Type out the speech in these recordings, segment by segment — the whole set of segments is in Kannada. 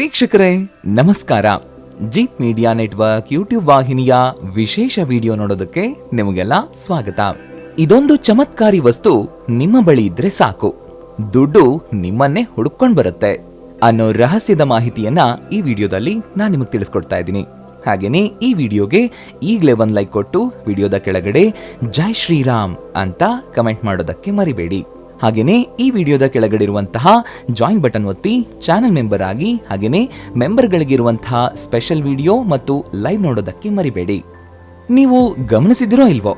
ವೀಕ್ಷಕರೇ, ನಮಸ್ಕಾರ. ಜೀತ್ ಮೀಡಿಯಾ ನೆಟ್ವರ್ಕ್ ಯೂಟ್ಯೂಬ್ ವಾಹಿನಿಯ ವಿಶೇಷ ವಿಡಿಯೋ ನೋಡೋದಕ್ಕೆ ನಿಮಗೆಲ್ಲ ಸ್ವಾಗತ. ಇದೊಂದು ಚಮತ್ಕಾರಿ ವಸ್ತು ನಿಮ್ಮ ಬಳಿ ಇದ್ರೆ ಸಾಕು. ದುಡ್ಡು ನಿಮ್ಮನ್ನೇ ಹುಡುಕೊಂಡ್ ಬರುತ್ತೆ ಅನ್ನೋ ರಹಸ್ಯದ ಮಾಹಿತಿಯನ್ನ ಈ ವಿಡಿಯೋದಲ್ಲಿ ನಾನು ನಿಮಗೆ ತಿಳಿಸ್ಕೊಡ್ತಾ ಇದ್ದೀನಿ. ಹಾಗೇನೇ ಈ ವಿಡಿಯೋಗೆ ಈಗಲೇ ಒಂದು ಲೈಕ್ ಕೊಟ್ಟು ವಿಡಿಯೋದ ಕೆಳಗಡೆ ಜೈ ಶ್ರೀರಾಮ್ ಅಂತ ಕಮೆಂಟ್ ಮಾಡೋದಕ್ಕೆ ಮರಿಬೇಡಿ. ಹಾಗೇನೇ ಈ ವಿಡಿಯೋದ ಕೆಳಗಡೆ ಇರುವಂತಹ ಜಾಯಿನ್ ಬಟನ್ ಒತ್ತಿ ಚಾನೆಲ್ ಮೆಂಬರ್ ಆಗಿ ಹಾಗೇನೇ ಮೆಂಬರ್ಗಳಿಗಿರುವಂತಹ ಸ್ಪೆಷಲ್ ವಿಡಿಯೋ ಮತ್ತು ಲೈವ್ ನೋಡೋದಕ್ಕೆ ಮರಿಬೇಡಿ. ನೀವು ಗಮನಿಸಿದಿರೋ ಇಲ್ವೋ?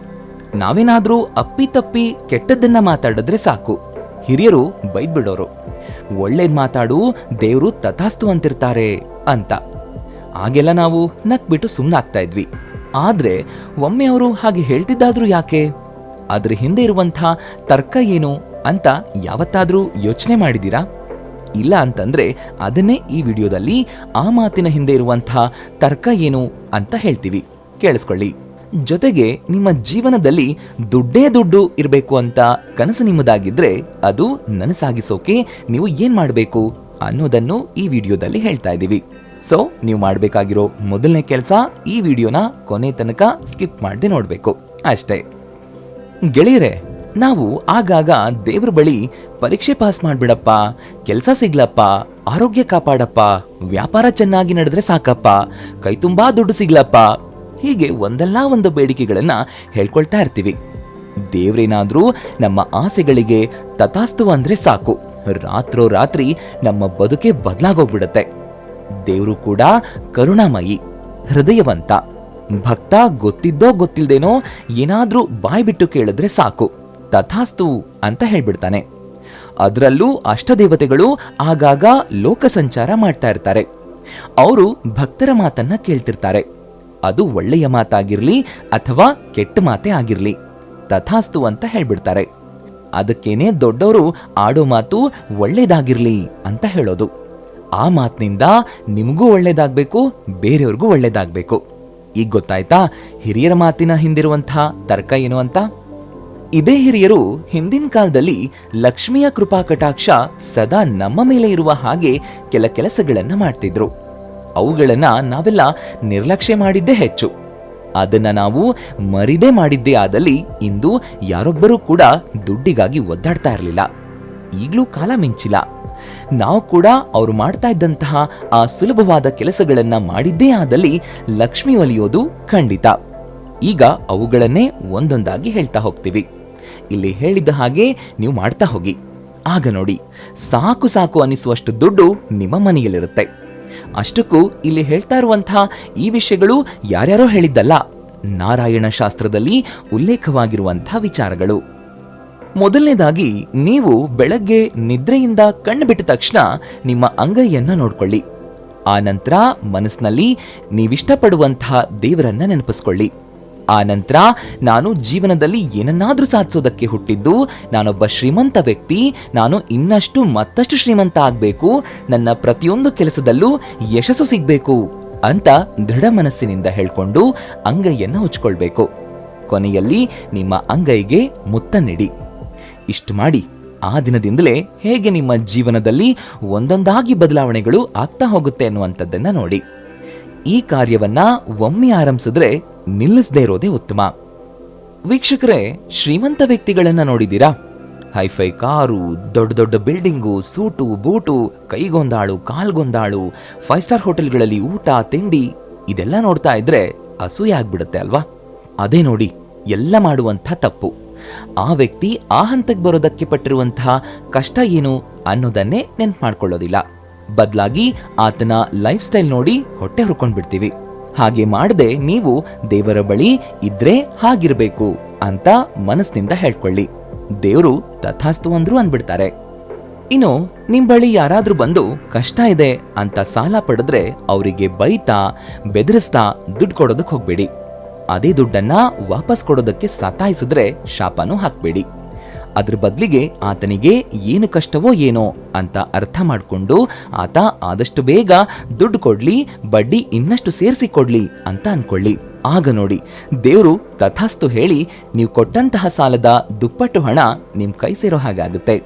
ನಾವೇನಾದರೂ ಅಪ್ಪಿತಪ್ಪಿ ಕೆಟ್ಟದ್ದನ್ನ ಮಾತಾಡಿದ್ರೆ ಸಾಕು. ಹಿರಿಯರು ಬೈದ್ಬಿಡೋರು. ಒಳ್ಳೇದ್ ಮಾತಾಡು, ದೇವರು ತಥಾಸ್ತು ಅಂತಿರ್ತಾರೆ ಅಂತ. ಆಗೆಲ್ಲ ನಾವು ನಕ್ಬಿಟ್ಟು ಸುಮ್ಮನಾಗ್ತಾ ಇದ್ವಿ. ಆದ್ರೆ ಒಮ್ಮೆ ಅವರು ಹಾಗೆ ಹೇಳ್ತಿದ್ದಾದ್ರೂ ಯಾಕೆ? ಅದ್ರ ಹಿಂದೆ ಇರುವಂಥ ತರ್ಕ ಏನು? ಅಂತ ಯಾವತ್ತಾದರೂ ಯೋಚನೆ ಮಾಡಿದ್ದೀರಾ? ಇಲ್ಲ ಅಂತಂದ್ರೆ ಅದನ್ನೇ ಈ ವಿಡಿಯೋದಲ್ಲಿ ಆ ಮಾತಿನ ಹಿಂದೆ ಇರುವಂಥ ತರ್ಕ ಏನು ಅಂತ ಹೇಳ್ತೀವಿ. ಕೇಳಿಸ್ಕೊಳ್ಳಿ. ಜೊತೆಗೆ ನಿಮ್ಮ ಜೀವನದಲ್ಲಿ ದುಡ್ಡೇ ದುಡ್ಡು ಇರಬೇಕು ಅಂತ ಕನಸು ನಿಮ್ಮದಾಗಿದ್ರೆ ಅದು ನನಸಾಗಿಸೋಕೆ ನೀವು ಏನ್ ಮಾಡಬೇಕು ಅನ್ನೋದನ್ನು ಈ ವಿಡಿಯೋದಲ್ಲಿ ಹೇಳ್ತಾ ಇದ್ದೀವಿ. ಸೊ ನೀವು ಮಾಡಬೇಕಾಗಿರೋ ಮೊದಲನೇ ಕೆಲಸ ಈ ವಿಡಿಯೋನ ಕೊನೆ ತನಕ ಸ್ಕಿಪ್ ಮಾಡದೆ ನೋಡಬೇಕು. ಅಷ್ಟೇ. ಗೆಳೆಯರೆ ನಾವು ಆಗಾಗ ದೇವ್ರ ಬಳಿ ಪರೀಕ್ಷೆ ಪಾಸ್ ಮಾಡ್ಬಿಡಪ್ಪ, ಕೆಲಸ ಸಿಗ್ಲಪ್ಪ, ಆರೋಗ್ಯ ಕಾಪಾಡಪ್ಪ, ವ್ಯಾಪಾರ ಚೆನ್ನಾಗಿ ನಡೆದ್ರೆ ಸಾಕಪ್ಪ, ಕೈ ತುಂಬಾ ದುಡ್ಡು ಸಿಗ್ಲಪ್ಪ, ಹೀಗೆ ಒಂದಲ್ಲ ಒಂದು ಬೇಡಿಕೆಗಳನ್ನ ಹೇಳ್ಕೊಳ್ತಾ ಇರ್ತೀವಿ. ದೇವ್ರೇನಾದ್ರೂ ನಮ್ಮ ಆಸೆಗಳಿಗೆ ತಥಾಸ್ತು ಅಂದ್ರೆ ಸಾಕು. ರಾತ್ರೋ ರಾತ್ರಿ ನಮ್ಮ ಬದುಕೆ ಬದಲಾಗೋಗ್ಬಿಡತ್ತೆ. ದೇವರು ಕೂಡ ಕರುಣಾಮಯಿ, ಹೃದಯವಂತ. ಭಕ್ತ ಗೊತ್ತಿದ್ದೋ ಗೊತ್ತಿಲ್ದೇನೋ ಏನಾದ್ರೂ ಬಾಯ್ಬಿಟ್ಟು ಕೇಳಿದ್ರೆ ಸಾಕು. ತಥಾಸ್ತು ಅಂತ ಹೇಳ್ಬಿಡ್ತಾನೆ. ಅದರಲ್ಲೂ ಅಷ್ಟದೇವತೆಗಳು ಆಗಾಗ ಲೋಕ ಸಂಚಾರ ಮಾಡ್ತಾ ಇರ್ತಾರೆ. ಅವರು ಭಕ್ತರ ಮಾತನ್ನ ಕೇಳ್ತಿರ್ತಾರೆ. ಅದು ಒಳ್ಳೆಯ ಮಾತಾಗಿರ್ಲಿ ಅಥವಾ ಕೆಟ್ಟ ಮಾತೇ ಆಗಿರ್ಲಿ. ತಥಾಸ್ತು ಅಂತ ಹೇಳ್ಬಿಡ್ತಾರೆ. ಅದಕ್ಕೇನೆ ದೊಡ್ಡವರು ಆಡೋ ಮಾತು ಒಳ್ಳೇದಾಗಿರ್ಲಿ ಅಂತ ಹೇಳೋದು. ಆ ಮಾತಿನಿಂದ ನಿಮಗೂ ಒಳ್ಳೇದಾಗಬೇಕು, ಬೇರೆಯವ್ರಿಗೂ ಒಳ್ಳೇದಾಗಬೇಕು. ಈಗ ಗೊತ್ತಾಯ್ತಾ ಹಿರಿಯರ ಮಾತಿನ ಹಿಂದಿರುವಂಥ ತರ್ಕ ಏನು ಅಂತ? ಇದೇ ಹಿರಿಯರು ಹಿಂದಿನ ಕಾಲದಲ್ಲಿ ಲಕ್ಷ್ಮಿಯ ಕೃಪಾ ಕಟಾಕ್ಷ ಸದಾ ನಮ್ಮ ಮೇಲೆ ಇರುವ ಹಾಗೆ ಕೆಲ ಕೆಲಸಗಳನ್ನು ಮಾಡ್ತಿದ್ರು. ಅವುಗಳನ್ನು ನಾವೆಲ್ಲ ನಿರ್ಲಕ್ಷ್ಯ ಮಾಡಿದ್ದೇ ಹೆಚ್ಚು. ಅದನ್ನ ನಾವು ಮರಿದೇ ಮಾಡಿದ್ದೇ ಆದಲ್ಲಿ ಇಂದು ಯಾರೊಬ್ಬರೂ ಕೂಡ ದುಡ್ಡಿಗಾಗಿ ಒದ್ದಾಡ್ತಾ ಇರಲಿಲ್ಲ. ಈಗಲೂ ಕಾಲ ಮಿಂಚಿಲ್ಲ. ನಾವು ಕೂಡ ಅವರು ಮಾಡ್ತಾ ಇದ್ದಂತಹ ಆ ಸುಲಭವಾದ ಕೆಲಸಗಳನ್ನು ಮಾಡಿದ್ದೇ ಆದಲ್ಲಿ ಲಕ್ಷ್ಮಿ ಒಲಿಯೋದು ಖಂಡಿತ. ಈಗ ಅವುಗಳನ್ನೇ ಒಂದೊಂದಾಗಿ ಹೇಳ್ತಾ ಹೋಗ್ತೀವಿ. ಇಲ್ಲಿ ಹೇಳಿದ್ದ ಹಾಗೆ ನೀವು ಮಾಡ್ತಾ ಹೋಗಿ. ಆಗ ನೋಡಿ, ಸಾಕು ಸಾಕು ಅನಿಸುವಷ್ಟು ದುಡ್ಡು ನಿಮ್ಮ ಮನೆಯಲ್ಲಿರುತ್ತೆ. ಅಷ್ಟಕ್ಕೂ ಇಲ್ಲಿ ಹೇಳ್ತಾ ಇರುವಂತಹ ಈ ವಿಷಯಗಳು ಯಾರ್ಯಾರೋ ಹೇಳಿದ್ದಲ್ಲ. ನಾರಾಯಣ ಶಾಸ್ತ್ರದಲ್ಲಿ ಉಲ್ಲೇಖವಾಗಿರುವಂತಹ ವಿಚಾರಗಳು. ಮೊದಲನೇದಾಗಿ, ನೀವು ಬೆಳಗ್ಗೆ ನಿದ್ರೆಯಿಂದ ಕಣ್ಣು ಬಿಟ್ಟ ತಕ್ಷಣ ನಿಮ್ಮ ಅಂಗೈಯನ್ನ ನೋಡ್ಕೊಳ್ಳಿ. ಆ ನಂತರ ಮನಸ್ಸಿನಲ್ಲಿ ನೀವಿಷ್ಟಪಡುವಂತಹ ದೇವರನ್ನ ನೆನಪಿಸ್ಕೊಳ್ಳಿ. ಆ ನಂತರ ನಾನು ಜೀವನದಲ್ಲಿ ಏನನ್ನಾದರೂ ಸಾಧಿಸೋದಕ್ಕೆ ಹುಟ್ಟಿದ್ದು, ನಾನೊಬ್ಬ ಶ್ರೀಮಂತ ವ್ಯಕ್ತಿ, ನಾನು ಇನ್ನಷ್ಟು ಮತ್ತಷ್ಟು ಶ್ರೀಮಂತ ಆಗಬೇಕು, ನನ್ನ ಪ್ರತಿಯೊಂದು ಕೆಲಸದಲ್ಲೂ ಯಶಸ್ಸು ಸಿಗಬೇಕು ಅಂತ ದೃಢ ಮನಸ್ಸಿನಿಂದ ಹೇಳ್ಕೊಂಡು ಅಂಗೈಯನ್ನು ಉಚ್ಕೊಳ್ಬೇಕು ಕೊನೆಯಲ್ಲಿ ನಿಮ್ಮ ಅಂಗೈಗೆ ಮುತ್ತ ನೀಡಿ. ಇಷ್ಟು ಮಾಡಿ ಆ ದಿನದಿಂದಲೇ ಹೇಗೆ ನಿಮ್ಮ ಜೀವನದಲ್ಲಿ ಒಂದೊಂದಾಗಿ ಬದಲಾವಣೆಗಳು ಆಗ್ತಾ ಹೋಗುತ್ತೆ ಅನ್ನುವಂಥದ್ದನ್ನು ನೋಡಿ. ಈ ಕಾರ್ಯವನ್ನ ಒಮ್ಮೆ ಆರಂಭಿಸಿದ್ರೆ ನಿಲ್ಲಿಸದೇ ಇರೋದೇ ಉತ್ತಮ. ವೀಕ್ಷಕರೇ, ಶ್ರೀಮಂತ ವ್ಯಕ್ತಿಗಳನ್ನ ನೋಡಿದ್ದೀರಾ? ಹೈಫೈ ಕಾರು, ದೊಡ್ಡ ದೊಡ್ಡ ಬಿಲ್ಡಿಂಗು, ಸೂಟು, ಬೂಟು, ಕೈಗೊಂದಾಳು, ಕಾಲ್ಗೊಂದಾಳು, ಫೈವ್ ಸ್ಟಾರ್ ಹೋಟೆಲ್ಗಳಲ್ಲಿ ಊಟ, ತಿಂಡಿ, ಇದೆಲ್ಲ ನೋಡ್ತಾ ಇದ್ರೆ ಅಸೂಯೆ ಆಗ್ಬಿಡುತ್ತೆ ಅಲ್ವಾ? ಅದೇ ನೋಡಿ, ಎಲ್ಲ ಮಾಡುವಂಥ ತಪ್ಪು. ಆ ವ್ಯಕ್ತಿ ಆ ಹಂತಕ್ಕೆ ಬರೋದಕ್ಕೆ ಪಟ್ಟಿರುವಂತಹ ಕಷ್ಟ ಏನು ಅನ್ನೋದನ್ನೇ ನೆನ್ಪು ಮಾಡ್ಕೊಳ್ಳೋದಿಲ್ಲ. ಬದಲಾಗಿ ಆತನ ಲೈಫ್ ಸ್ಟೈಲ್ ನೋಡಿ ಹೊಟ್ಟೆ ಹುರ್ಕೊಂಡ್ಬಿಡ್ತೀವಿ. ಹಾಗೆ ಮಾಡದೆ ನೀವು ದೇವರ ಬಳಿ ಇದ್ರೆ ಹಾಗಿರಬೇಕು ಅಂತ ಮನಸ್ಸಿನಿಂದ ಹೇಳ್ಕೊಳ್ಳಿ. ದೇವರು ತಥಾಸ್ತು ಅಂದ್ರೂ ಅಂದ್ಬಿಡ್ತಾರೆ. ಇನ್ನು ನಿಮ್ ಬಳಿ ಯಾರಾದ್ರೂ ಬಂದು ಕಷ್ಟ ಇದೆ ಅಂತ ಸಾಲ ಪಡೆದ್ರೆ ಅವರಿಗೆ ಬೈತಾ, ಬೆದರಿಸ್ತಾ ದುಡ್ಡು ಕೊಡೋದಕ್ಕೆ ಹೋಗ್ಬೇಡಿ. ಅದೇ ದುಡ್ಡನ್ನ ವಾಪಸ್ ಕೊಡೋದಕ್ಕೆ ಸತಾಯಿಸಿದ್ರೆ ಶಾಪನೂ ಹಾಕ್ಬೇಡಿ. ಅದ್ರ ಬದಲಿಗೆ ಆತನಿಗೆ ಏನು ಕಷ್ಟವೋ ಏನೋ ಅಂತ ಅರ್ಥ ಮಾಡಿಕೊಂಡು ಆತ ಆದಷ್ಟು ಬೇಗ ದುಡ್ಡು ಕೊಡ್ಲಿ, ಬಡ್ಡಿ ಇನ್ನಷ್ಟು ಸೇರಿಸಿ ಕೊಡ್ಲಿ ಅಂತ ಅನ್ಕೊಳ್ಳಿ. ಆಗ ನೋಡಿ, ದೇವರು ತಥಾಸ್ತು ಹೇಳಿ, ನೀವು ಕೊಟ್ಟಂತಹ ಸಾಲದ ದುಪ್ಪಟ್ಟು ಹಣ ನಿಮ್ ಕೈ ಸೇರೋ ಹಾಗಾಗುತ್ತೆ.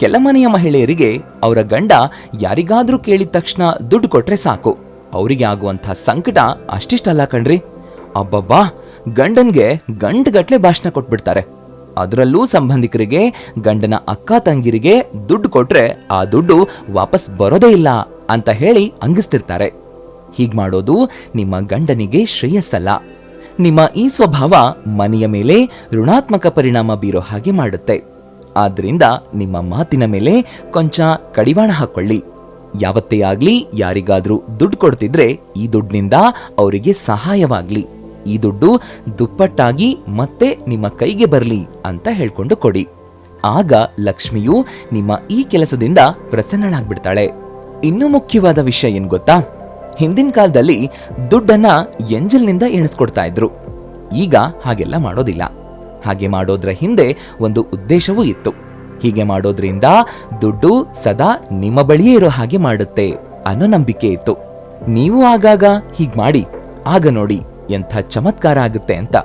ಕೆಲ ಮನೆಯ ಮಹಿಳೆಯರಿಗೆ ಅವರ ಗಂಡ ಯಾರಿಗಾದ್ರೂ ಕೇಳಿದ ತಕ್ಷಣ ದುಡ್ಡು ಕೊಟ್ರೆ ಸಾಕು. ಅವರಿಗೆ ಆಗುವಂತಹ ಸಂಕಟ ಅಷ್ಟಿಷ್ಟಲ್ಲ ಕಣ್ರಿ. ಅಬ್ಬಬ್ಬಾ! ಗಂಡನ್ಗೆ ಗಂಟುಗಟ್ಲೆ ಭಾಷಣ ಕೊಟ್ಬಿಡ್ತಾರೆ. ಅದರಲ್ಲೂ ಸಂಬಂಧಿಕರಿಗೆ, ಗಂಡನ ಅಕ್ಕ ತಂಗಿರಿಗೆ ದುಡ್ಡು ಕೊಟ್ರೆ ಆ ದುಡ್ಡು ವಾಪಸ್ ಬರೋದೇ ಇಲ್ಲ ಅಂತ ಹೇಳಿ ಅಂಗಿಸ್ತಿರ್ತಾರೆ. ಹೀಗ್ ಮಾಡೋದು ನಿಮ್ಮ ಗಂಡನಿಗೆ ಶ್ರೇಯಸ್ಸಲ್ಲ. ನಿಮ್ಮ ಈ ಸ್ವಭಾವ ಮನೆಯ ಮೇಲೆ ಋಣಾತ್ಮಕ ಪರಿಣಾಮ ಬೀರೋ ಹಾಗೆ ಮಾಡುತ್ತೆ. ಆದ್ರಿಂದ ನಿಮ್ಮ ಮಾತಿನ ಮೇಲೆ ಕೊಂಚ ಕಡಿವಾಣ ಹಾಕೊಳ್ಳಿ. ಯಾವತ್ತೇ ಆಗ್ಲಿ ಯಾರಿಗಾದ್ರೂ ದುಡ್ಡು ಕೊಡ್ತಿದ್ರೆ ಈ ದುಡ್ಡಿನಿಂದ ಅವರಿಗೆ ಸಹಾಯವಾಗ್ಲಿ. ಈ ದುಡ್ಡು ದುಪ್ಪಟ್ಟಾಗಿ ಮತ್ತೆ ನಿಮ್ಮ ಕೈಗೆ ಬರಲಿ ಅಂತ ಹೇಳ್ಕೊಂಡು ಕೊಡಿ. ಆಗ ಲಕ್ಷ್ಮಿಯು ನಿಮ್ಮ ಈ ಕೆಲಸದಿಂದ ಪ್ರಸನ್ನಳಾಗ್ಬಿಡ್ತಾಳೆ. ಇನ್ನೂ ಮುಖ್ಯವಾದ ವಿಷಯ ಏನ್ ಗೊತ್ತಾ? ಹಿಂದಿನ ಕಾಲದಲ್ಲಿ ದುಡ್ಡನ್ನ ಎಂಜಲ್ನಿಂದ ಎಣಿಸ್ಕೊಡ್ತಾ ಇದ್ರು. ಈಗ ಹಾಗೆಲ್ಲ ಮಾಡೋದಿಲ್ಲ. ಹಾಗೆ ಮಾಡೋದ್ರ ಹಿಂದೆ ಒಂದು ಉದ್ದೇಶವೂ ಇತ್ತು. ಹೀಗೆ ಮಾಡೋದ್ರಿಂದ ದುಡ್ಡು ಸದಾ ನಿಮ್ಮ ಬಳಿಯೇ ಇರೋ ಹಾಗೆ ಮಾಡುತ್ತೆ ಅನ್ನೋ ನಂಬಿಕೆ ಇತ್ತು. ನೀವು ಆಗಾಗ ಹೀಗ್ ಮಾಡಿ. ಆಗ ನೋಡಿ ಎಂಥ ಚಮತ್ಕಾರ ಆಗುತ್ತೆ ಅಂತ.